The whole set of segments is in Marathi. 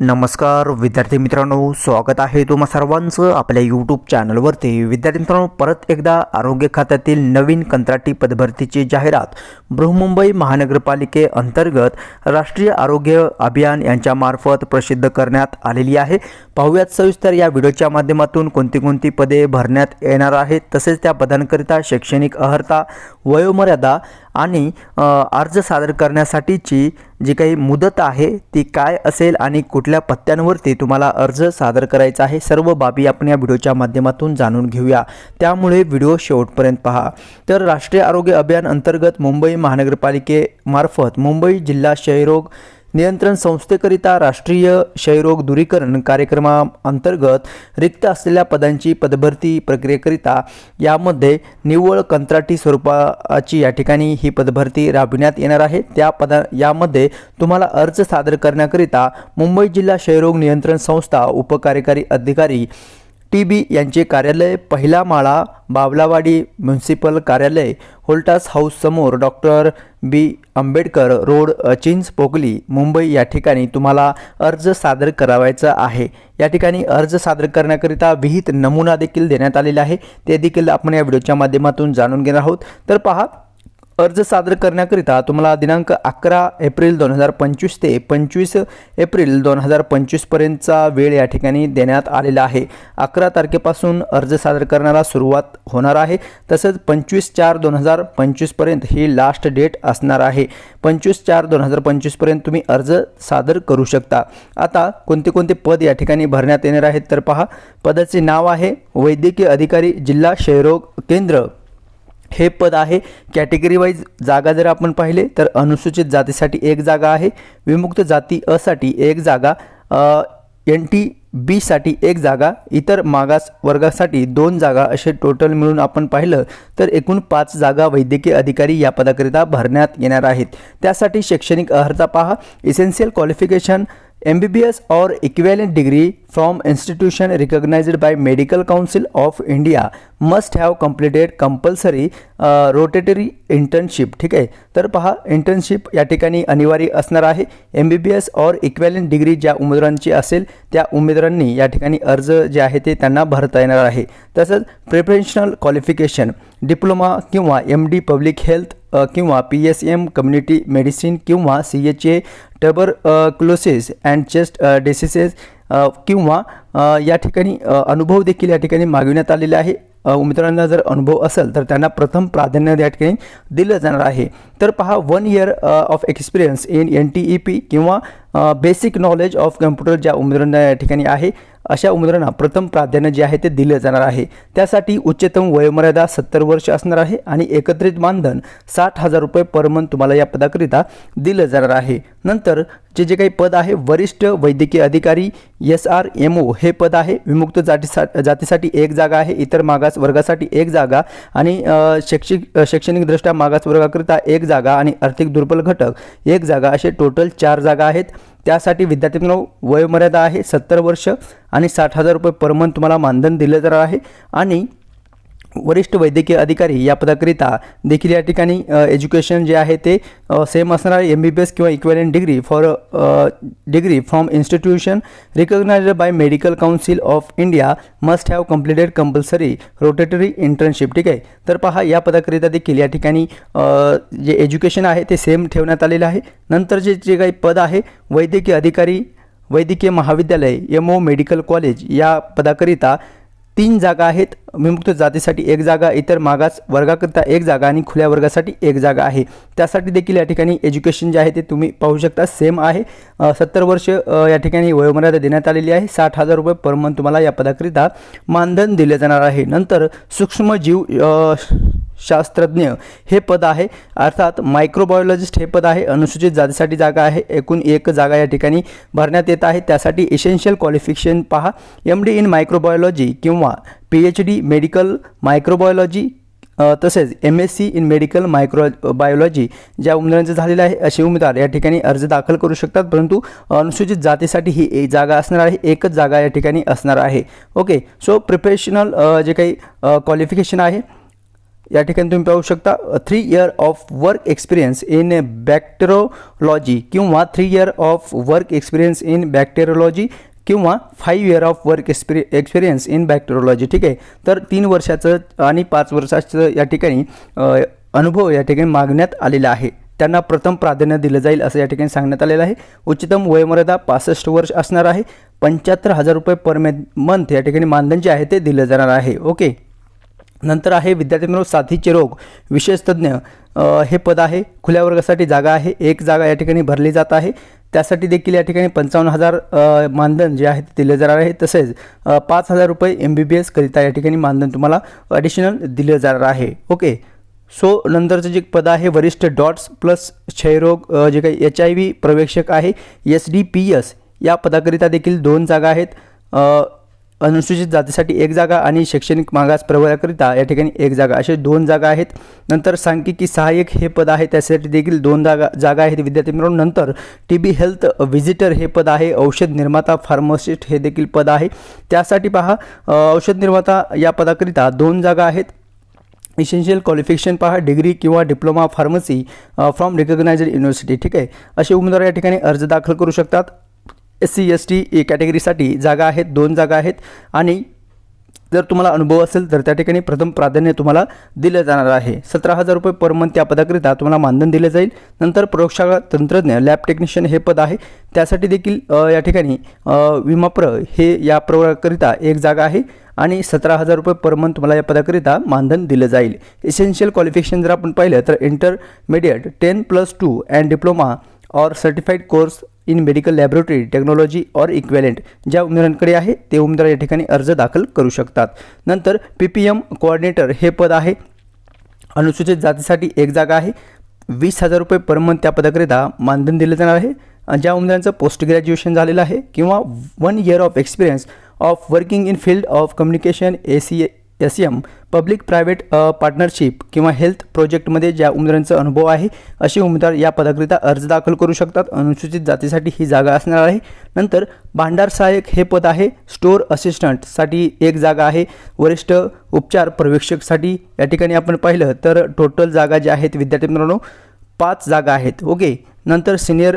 नमस्कार विद्यार्थी मित्रांनो स्वागत आहे तुम्हा सर्वांचं आपल्या यूट्यूब चॅनलवरती विद्यार्थी मित्रांनो परत एकदा आरोग्य खात्यातील नवीन कंत्राटी पदभरतीची जाहिरात बृहमुंबई महानगरपालिकेअंतर्गत राष्ट्रीय आरोग्य अभियान यांच्यामार्फत प्रसिद्ध करण्यात आलेली आहे. पाहूयात सविस्तर या व्हिडिओच्या माध्यमातून कोणती कोणती पदे भरण्यात येणार आहेत तसेच त्या पदांकरिता शैक्षणिक अर्हता वयोमर्यादा आणि अर्ज सादर करण्यासाठीची जी काही मुदत आहे ती काय असेल आणि कुठल्या पत्त्यांवरती तुम्हाला अर्ज सादर करायचा आहे सर्व बाबी आपण या व्हिडिओच्या माध्यमातून जाणून घेऊया. त्यामुळे व्हिडिओ शेवटपर्यंत पहा. तर राष्ट्रीय आरोग्य अभियान अंतर्गत मुंबई महानगरपालिकेमार्फत मुंबई जिल्हा क्षयरोग नियंत्रण संस्थेकरिता राष्ट्रीय क्षयरोग दूरीकरण कार्यक्रमाअंतर्गत रिक्त असलेल्या पदांची पदभरती प्रक्रियेकरिता यामध्ये निव्वळ कंत्राटी स्वरूपाची या ठिकाणी ही पदभरती राबविण्यात येणार आहे. त्या पदा यामध्ये तुम्हाला अर्ज सादर करण्याकरिता मुंबई जिल्हा क्षयरोग नियंत्रण संस्था उपकार्यकारी अधिकारी टी बी यांचे कार्यालय पहिला माळा बावलावाडी म्युन्सिपल कार्यालय होल्टास हाऊससमोर doctor B. Ambedkar road Chinchpokli Mumbai या ठिकाणी तुम्हाला अर्ज सादर करावायचा आहे. या ठिकाणी अर्ज सादर करण्याकरिता विहित नमुना देखील देण्यात आलेला आहे. ते देखील आपण या व्हिडिओच्या माध्यमातून जाणून घेणार आहोत. तर पहा अर्ज सादर करण्याकरिता तुम्हाला दिनांक अकरा एप्रिल दोन हजार पंचवीस ते पंचवीस एप्रिल दोन हजार पंचवीसपर्यंतचा वेळ या ठिकाणी देण्यात आलेला आहे. अकरा तारखेपासून अर्ज सादर करण्याला सुरुवात होणार आहे. तसंच पंचवीस चार दोन हजार पंचवीसपर्यंत ही लास्ट डेट असणार आहे. पंचवीस चार दोन हजार पंचवीसपर्यंत तुम्ही अर्ज सादर करू शकता. आता कोणते कोणते पद या ठिकाणी भरण्यात येणार आहेत तर पहा. पदाचे नाव आहे वैद्यकीय अधिकारी जिल्हा क्षयरोग केंद्र. हे पद आहे. कॅटेगरी वाईज जागा जर आपण पाहिले तर अनुसूचित जातीसाठी एक जागा आहे. विमुक्त जाती असाठी एक जागा एन टी बीसाठी एक जागा इतर मागास वर्गासाठी दोन जागा असे टोटल मिळून आपण पाहिलं तर एकूण पाच जागा वैद्यकीय अधिकारी या पदाकरिता भरण्यात येणार आहेत. त्यासाठी शैक्षणिक अर्हता पहा. Essential qualification M B B S or equivalent degree from institution recognised by medical council of India must have completed compulsory rotatory internship ठीक आहे? तर पहा इंटर्नशिप या ठिकाणी अनिवार्य असणार आहे. M B B S or equivalent degree ज्या उमेदवारांची असेल त्या उमेदवारांनी या ठिकाणी अर्ज जे आहे ते त्यांना भरता येणार आहे. तसंच प्रिपरेशनल क्वालिफिकेशन डिप्लोमा किंवा एम डी पब्लिक हेल्थ किंवा P S M community medicine किंवा C H A tuberculosis and chest diseases किंवा uh, या ठिकाणी uh, अनुभव देखील या ठिकाणी मागविण्यात आलेले आहे. Uh, उमेदवारांना जर अनुभव असेल तर त्यांना प्रथम प्राधान्य या ठिकाणी दिलं जाणार आहे. तर पहा one year of experience in N T E P किंवा बेसिक नॉलेज ऑफ कम्प्युटर ज्या उमेदवारांना या ठिकाणी आहे अशा उमेदवारांना प्रथम प्राधान्य जे आहे ते दिलं जाणार आहे. त्यासाठी उच्चतम वयोमर्यादा सत्तर वर्ष असणार आहे आणि एकत्रित मानधन साठ हजार रुपये पर मंथ तुम्हाला या पदाकरिता दिलं जाणार आहे. नंतर जे जे काही पद आहे वरिष्ठ वैद्यकीय अधिकारी एस आर एम ओ हे पद आहे. विमुक्त जातीसा जातीसाठी एक जागा आहे इतर मागास वर्गासाठी एक जागा आणि शैक्षिक शैक्षणिकदृष्ट्या मागास वर्गाकरिता एक जागा आणि आर्थिक दुर्बल घटक एक जागा असे टोटल चार जागा आहेत. त्यासाठी विद्यार्थ्यांनो वयोमर्यादा आहे सत्तर वर्ष आणि साठ हजार रुपये पर मंथ तुम्हाला मानधन दिलं जाणार आहे. आणि वरिष्ठ वैद्यकीय अधिकारी या पदाकरिता देखील या ठिकाणी एज्युकेशन जे आहे ते सेम असणार आहे एम बी बी एस किंवा equivalent degree for degree from institution recognised by medical council of India must have completed compulsory rotatory internship ठीक आहे? तर पहा या पदाकरिता देखील या ठिकाणी जे एज्युकेशन आहे ते सेम ठेवण्यात आलेलं आहे. नंतर जे जे काही पद आहे वैद्यकीय अधिकारी वैद्यकीय महाविद्यालय एम ओ मेडिकल कॉलेज या पदाकरिता तीन जागा आहेत. विमुक्त जातीसाठी एक जागा इतर मागास वर्गाकरिता एक जागा आणि खुल्या वर्गासाठी एक जागा आहे. त्यासाठी देखील या ठिकाणी एज्युकेशन जे आहे ते तुम्ही पाहू शकता. सेम आहे. सत्तर वर्ष या ठिकाणी वयोमर्यादा देण्यात आलेली आहे. साठ हजार रुपये पर मंथ तुम्हाला या पदाकरिता मानधन दिले जाणार आहे. नंतर सूक्ष्मजीव शास्त्रज्ञ हे पद आहे. अर्थात मायक्रोबायोलॉजिस्ट हे पद आहे. अनुसूचित जातीसाठी जागा आहे. एकूण एक जागा या ठिकाणी भरण्यात येत आहे. त्यासाठी एसेन्शियल क्वालिफिकेशन पहा. एम डी इन मायक्रोबायोलॉजी किंवा P H D medical microbiology तसेच M S C in medical micro biology ज्या उमेदवारांचं झालेलं आहे असे उमेदवार या ठिकाणी अर्ज दाखल करू शकतात. परंतु अनुसूचित जातीसाठी ही एक जागा असणार आहे. एकच जागा या ठिकाणी असणार आहे. ओके. सो प्रोफेशनल जे काही क्वालिफिकेशन आहे या ठिकाणी तुम्ही पाहू शकता three year of work experience in bacteriology किंवा three year of work experience in bacteriology किंवा five year of work experi experience in bacteriology ठीक आहे? तर तीन वर्षाचं आणि पाच वर्षाचं या ठिकाणी अनुभव या ठिकाणी मागण्यात आलेला आहे. त्यांना प्रथम प्राधान्य दिलं जाईल असं या ठिकाणी सांगण्यात आलेलं आहे. उच्चतम वयोमर्यादा पासष्ट वर्ष असणार आहे. पंच्याहत्तर हजार रुपये पर मे मंथ या ठिकाणी मानधन जे आहे ते दिलं जाणार आहे. ओके? नंतर आहे विद्यार्थी साथीचे रोग. विशेष तज्ज्ञ हे पद आहे. खुल्या वर्गासाठी जागा आहे. एक जागा या ठिकाणी भरली जात आहे. त्यासाठी देखील या ठिकाणी पंचावन्न हजार मानधन जे आहे ते दिले जाणार आहे. तसेच पाच हजार रुपये एम बी बी एसकरिता या ठिकाणी मानधन तुम्हाला ॲडिशनल दिलं जाणार आहे. ओके. सो नंतरचं जे पद आहे वरिष्ठ डॉट्स प्लस क्षयरोग जे काही एच आय व्ही प्रवेक्षक आहे एस डी पी एस या पदाकरिता देखील दोन जागा आहेत. अनुसूचित जातीसाठी एक जागा आणि शैक्षणिक मागास प्रवर्गाकरिता या ठिकाणी एक जागा. असे दोन जागा आहेत. नंतर सांख्यिकी सहाय्यक हे पद आहे. त्यासाठी देखील दोन जागा जागा आहेत. विद्यार्थी मित्रांनो नंतर टी बी हेल्थ व्हिजिटर हे पद आहे. औषध निर्माता फार्मासिस्ट हे देखील पद आहे. त्यासाठी पहा औषध निर्माता या पदाकरिता दोन जागा आहेत. इसेन्शियल क्वालिफिकेशन पहा. डिग्री किंवा diploma pharmacy from recognised university ठीक आहे? असे उमेदवार या ठिकाणी अर्ज दाखल करू शकतात. एस सी एस टी कॅटेगरीसाठी जागा आहेत दोन जागा आहेत. आणि जर तुम्हाला अनुभव असेल तर त्या ठिकाणी प्रथम प्राधान्य तुम्हाला दिलं जाणार आहे. सतरा हजार रुपये पर मंथ या पदाकरिता तुम्हाला मानधन दिले जाईल. नंतर प्रयोगशाळा तंत्रज्ञ लॅब टेक्निशियन हे पद आहे. त्यासाठी देखील या ठिकाणी विमाप्र हे या प्रवर्गाकरिता एक जागा आहे. आणि सतरा हजार रुपये पर मंथ तुम्हाला या पदाकरिता मानधन दिलं जाईल. एसेन्शियल क्वालिफिकेशन जर आपण पाहिलं तर intermediate ten plus two and diploma or certified course in medical laboratory technology or equivalent ज्या उमेदवारांकडे आहे ते उमेदवार या ठिकाणी अर्ज दाखल करू शकतात. नंतर पी पी एम कोऑर्डिनेटर हे पद आहे. अनुसूचित जातीसाठी एक जागा आहे. वीस हजार रुपये पर मंथ त्या पदाकरिता मानधन दिलं जाणार आहे. ज्या उमेदवारांचं पोस्ट ग्रॅज्युएशन झालेलं आहे किंवा one year of experience of working in field of communication A C S M public private partnership किंवा हेल्थ प्रोजेक्टमध्ये ज्या उमेदवारांचा अनुभव आहे असे उमेदवार या पदाकरिता अर्ज दाखल करू शकतात. अनुसूचित जातीसाठी ही जागा असणार आहे. नंतर भांडार सहाय्यक हे पद आहे. स्टोअर असिस्टंटसाठी एक जागा आहे. वरिष्ठ उपचार पर्यवेक्षकसाठी या ठिकाणी आपण पाहिलं तर टोटल जागा ज्या आहेत विद्यार्थी मित्रांनो पाच जागा आहेत. ओके नंतर सिनियर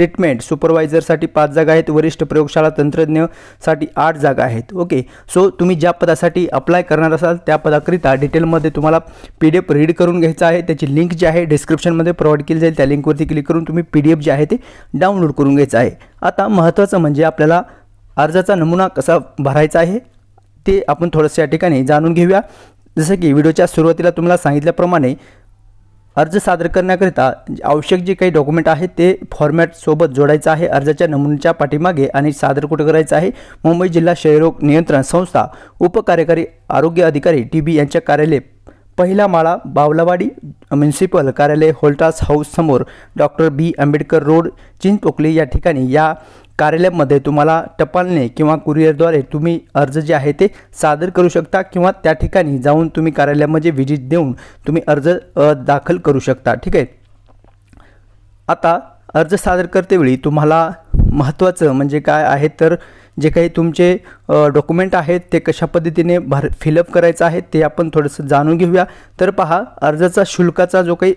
ट्रीटमेंट सुपरवायझरसाठी पाच जागा आहेत वरिष्ठ प्रयोगशाळा तंत्रज्ञसाठी आठ जागा आहेत. ओके सो तुम्ही ज्या पदासाठी अप्लाय करणार असाल त्या पदाकरिता डिटेलमध्ये तुम्हाला पी डी एफ रीड करून घ्यायचा आहे. त्याची लिंक जी आहे डिस्क्रिप्शनमध्ये प्रोव्हाइड केली जाईल. त्या लिंकवरती क्लिक करून तुम्ही पी डी एफ जे आहे ते डाउनलोड करून घ्यायचं आहे. आता महत्त्वाचं म्हणजे आपल्याला अर्जाचा नमुना कसा भरायचा आहे ते आपण थोडंसं या ठिकाणी जाणून घेऊया. जसं की व्हिडिओच्या सुरुवातीला तुम्हाला सांगितल्याप्रमाणे अर्ज सादर करण्याकरिता आवश्यक जे काही डॉक्युमेंट आहेत ते फॉर्मॅटसोबत जोडायचं आहे. अर्जाच्या नमुन्याच्या पाठीमागे आणि सादर कुठं करायचं आहे? मुंबई जिल्हा क्षयरोग नियंत्रण संस्था उपकार्यकारी आरोग्य अधिकारी टी बी यांच्या कार्यालय पहिला माळा बावलावाडी म्युन्सिपल कार्यालय होल्टास हाऊस समोर doctor B. Ambedkar road Chinchpokli या ठिकाणी. या कार्यालयामध्ये तुम्हाला टपालने किंवा कुरिअरद्वारे तुम्ही अर्ज जे आहे ते सादर करू शकता किंवा त्या ठिकाणी जाऊन तुम्ही कार्यालयामध्ये व्हिजिट देऊन तुम्ही अर्ज दाखल करू शकता. ठीक आहे? आता अर्ज सादर करतेवेळी तुम्हाला महत्त्वाचं म्हणजे काय आहे तर जे काही तुमचे डॉक्युमेंट आहेत ते कशा पद्धतीने भर फिलअप करायचं आहे ते आपण थोडंसं जाणून घेऊया. तर पहा अर्जाचा शुल्काचा जो काही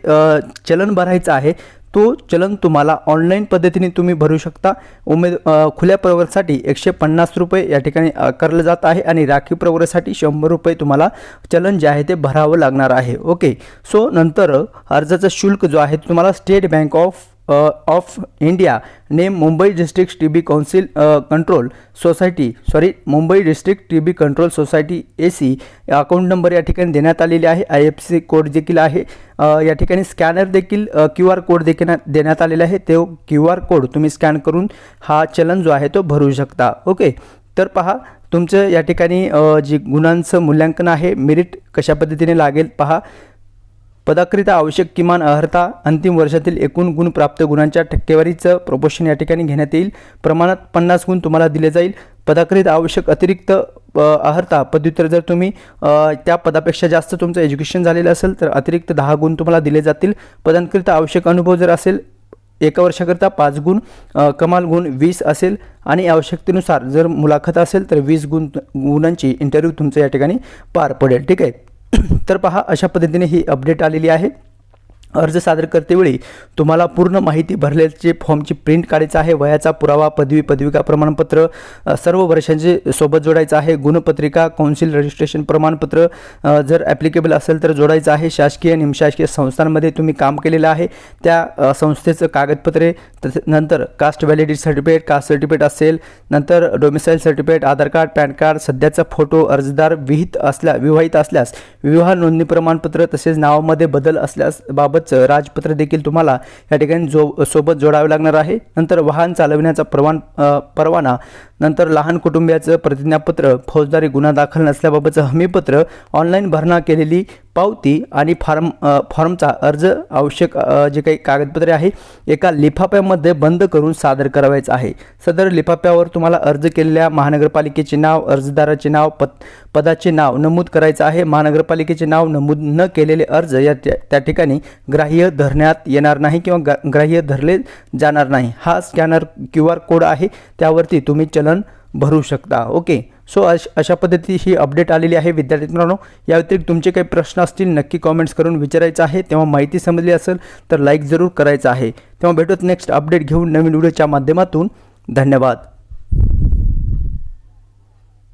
चलन भरायचा आहे तो चलन तुम्हाला ऑनलाईन पद्धतीने तुम्ही भरू शकता. उमेद खुल्या प्रवर्गासाठी एकशे पन्नास रुपये या ठिकाणी आकारलं जात आहे आणि राखीव प्रवर्गासाठी शंभर रुपये तुम्हाला चलन जे आहे ते भरावं लागणार आहे. ओके. सो नंतर अर्जाचा शुल्क जो आहे तुम्हाला State Bank of of India name Mumbai district T B council control society sorry Mumbai district T B control society A C account number या ठिकाणी देण्यात आलेले आहे. आय एफ सी कोड देखील आहे. या ठिकाणी स्कॅनर देखील क्यू आर कोड देखील देण्यात आलेला आहे. तो क्यू आर कोड तुम्ही स्कॅन करून हा चलन जो आहे तो भरू शकता. ओके तर पहा तुमचं या ठिकाणी जी जे गुणांचं मूल्यांकन आहे मेरिट कशा पद्धतीने लागेल? पहा पदाकरिता आवश्यक किमान अर्हता अंतिम वर्षातील एकूण गुण प्राप्त गुणांच्या टक्केवारीचं प्रपोशन या ठिकाणी घेण्यात येईल. प्रमाणात पन्नास गुण तुम्हाला दिले जाईल. पदाकरिता आवश्यक अतिरिक्त अर्हता पदव्युत्तर जर तुम्ही त्या पदापेक्षा जास्त तुमचं एज्युकेशन झालेलं असेल तर अतिरिक्त दहा गुण तुम्हाला दिले जातील. पदांकरिता आवश्यक अनुभव जर असेल एका वर्षाकरिता पाच गुण कमाल गुण वीस असेल आणि आवश्यकतेनुसार जर मुलाखत असेल तर वीस गुण गुणांची इंटरव्ह्यू तुमचं या ठिकाणी पार पडेल. ठीक आहे? तर पहा अशा पद्धतीने ही अपडेट आलेली आहे. अर्ज सादर करतेवेळी तुम्हाला पूर्ण माहिती भरल्याचे फॉर्मची प्रिंट काढायचं आहे वयाचा पुरावा पदवी पदविका प्रमाणपत्र सर्व वर्षांचे सोबत जोडायचं आहे गुणपत्रिका कौन्सिल रजिस्ट्रेशन प्रमाणपत्र जर ॲप्लिकेबल असेल तर जोडायचं आहे. शासकीय निमशासकीय संस्थांमध्ये तुम्ही काम केलेलं आहे. त्या संस्थेचं कागदपत्रे तसे नंतर caste validity certificate caste certificate असेल नंतर domicile certificate Aadhaar card PAN card सध्याचा फोटो अर्जदार विहित असल्या विवाहित असल्यास विवाह नोंदणी प्रमाणपत्र तसेच नावामध्ये बदल असल्यास बाबत सोबतच राजपत्र देखील तुम्हाला या ठिकाणी जो सोबत जोडावे लागणार आहे. नंतर वाहन चालविण्याचा परवान परवाना नंतर लहान कुटुंबियाचं प्रतिज्ञापत्र फौजदारी गुन्हा दाखल नसल्याबाबतचं हमीपत्र ऑनलाईन भरणा केलेली पावती आणि फॉर्म फॉर्मचा अर्ज आवश्यक जे काही कागदपत्रे आहे एका लिफाफ्यामध्ये बंद करून सादर करावायचं आहे. सदर लिफाफ्यावर तुम्हाला अर्ज केलेल्या महानगरपालिकेचे नाव अर्जदाराचे नाव पद पदाचे नाव नमूद करायचं आहे. महानगरपालिकेचे नाव नमूद न केलेले अर्ज या त्या त्या ठिकाणी ग्राह्य धरण्यात येणार नाही किंवा ग्राह्य धरले जाणार नाही. हा स्कॅनर क्यू आर कोड आहे. त्यावरती तुम्ही चलन भरू शकता. ओके. सो अश अशा पद्धती ही अपडेट आलेली आहे. विद्यार्थी मित्रांनो या व्यतिरिक्त तुमचे काही प्रश्न असतील नक्की कॉमेंट्स करून विचारायचं आहे. तेव्हा माहिती समजली असेल तर लाईक जरूर करायचं आहे. तेव्हा भेटूत नेक्स्ट अपडेट घेऊन नवीन व्हिडिओच्या माध्यमातून. धन्यवाद.